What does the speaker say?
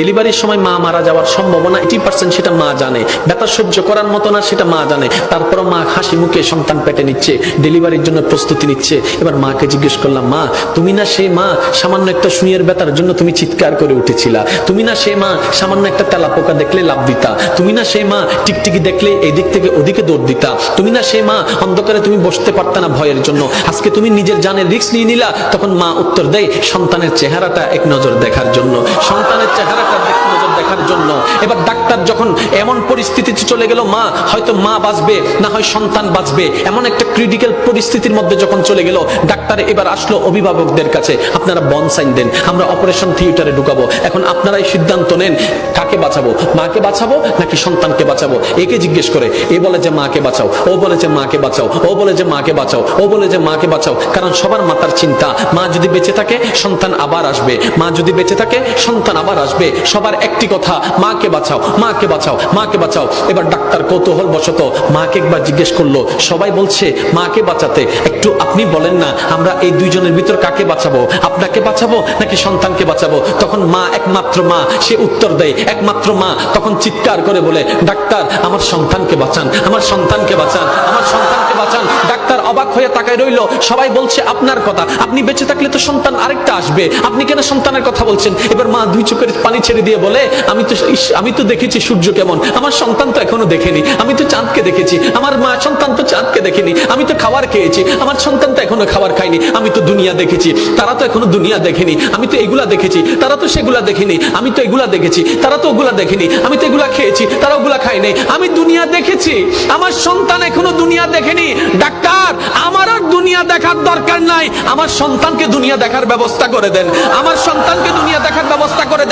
ডেলিভারির সময় মা মারা যাওয়ার সম্ভাবনা এইটি পার্সেন্ট সেটা মা জানে। ব্যথা সহ্য করার মতো না সেটা মা জানে। তারপরও মা হাসি মুখে সন্তান পেটে নিচ্ছে ডেলিভারির জন্য প্রস্তুতি নিচ্ছে। এবার মাকে জিজ্ঞেস করলাম, মা, তুমি না সে মা সামান্য একটা সুইয়ের ব্যথার জন্য তুমি চিৎকার করে উঠেছিলা। তুমি না সেই মা সামান্য একটা তেলা পোকা দেখলে লাভ দিতা। তুমি না সেই মা টিকটিকি দেখলে এদিক থেকে ওদিকে দৌড় দিতা। তুমি না সেই মা অন্ধকারে তুমি বসতে পারতা না ভয়ের জন্য। আজকে তুমি নিজের জানের রিস্ক নিয়ে নিলা। তখন মা উত্তর দেয়, সন্তানের চেহারাটা এক নজর দেখার জন্য। সন্তানের চেহারাটা এবার ডাক্তার যখন এমন পরিস্থিতিতে চলে গেল, মা, হয়তো মা বাঁচবে, না হয় সন্তান বাঁচবে, এমন একটা ক্রিটিক্যাল পরিস্থিতির মধ্যে যখন চলে গেল, ডাক্তার এবার আসলো অভিভাবকদের কাছে, আপনারা বন সাইন দেন, আমরা অপারেশন থিয়েটারে ঢুকাবো, এখন আপনারাই সিদ্ধান্ত নেন, কাকে বাঁচাবো, মাকে বাঁচাবো, নাকি সন্তানকে বাঁচাবো? একে জিজ্ঞেস করে, এ বলে যে মাকে বাঁচাও, ও বলে যে মাকে বাঁচাও, ও বলে যে মাকে বাঁচাও, ও বলে যে মাকে বাঁচাও। কারণ সবার মাতার চিন্তা, মা যদি বেঁচে থাকে, সন্তান আবার আসবে, মা যদি বেঁচে থাকে, সন্তান আবার আসবে। সবার একটি কথা, মাকে বাঁচাও, মাকে বাঁচাও মাকে বাঁচাও। এবার ডাক্তার কৌতূহল বশত মাকে একবার জিজ্ঞেস করল, সবাই বলছে, মাকে বাঁচাতে। একটু আপনি বলেন না, আমরা এই দুইজনের ভিতর কাকে বাঁচাবো? আপনাকে বাঁচাবো নাকি সন্তানকে বাঁচাবো? তখন মা, একমাত্র মা, সে উত্তর দেয়, একমাত্র মা। তখন চিৎকার করে বলে, ডাক্তার, আমার সন্তানকে বাঁচান, আমার সন্তানকে বাঁচান, আমার সন্তানকে বাঁচান। অবাক হয়ে তাকায় রইল, সবাই বলছে, আপনার কথা। আপনি বেঁচে থাকলে তো সন্তান আরেকটা আসবে। আপনি কেন সন্তানের কথা বলছেন? এবার মা দুই চোখের পানি ছেড়ে দিয়ে বলে, আমি তো আমি তো দেখেছি সূর্য কেমন। আমার সন্তান তো এখনও দেখেনি। আমি তো চাঁদকে দেখেছি। আমার মা সন্তান তো চাঁদকে দেখেনি। আমি তো খাবার খেয়েছি। আমার সন্তান তো এখনও খাবার খায়নি। আমি তো দুনিয়া দেখেছি। তারা তো এখনও দুনিয়া দেখেনি। আমি তো এগুলা দেখেছি। তারা তো সেগুলা দেখেনি। আমি তো এগুলা দেখেছি। তারা তো ওগুলা দেখেনি। আমি তো এগুলা খেয়েছি। তারা ওগুলা খায়নি। আমি দুনিয়া দেখেছি। আমার সন্তান এখনও দুনিয়া দেখেনি। ডাক্তার আমার আর দুনিয়া দেখার দরকার নাই। আমার সন্তানকে দুনিয়া দেখার ব্যবস্থা করে দেন। আমার সন্তানকে দুনিয়া দেখার ব্যবস্থা করে দেন।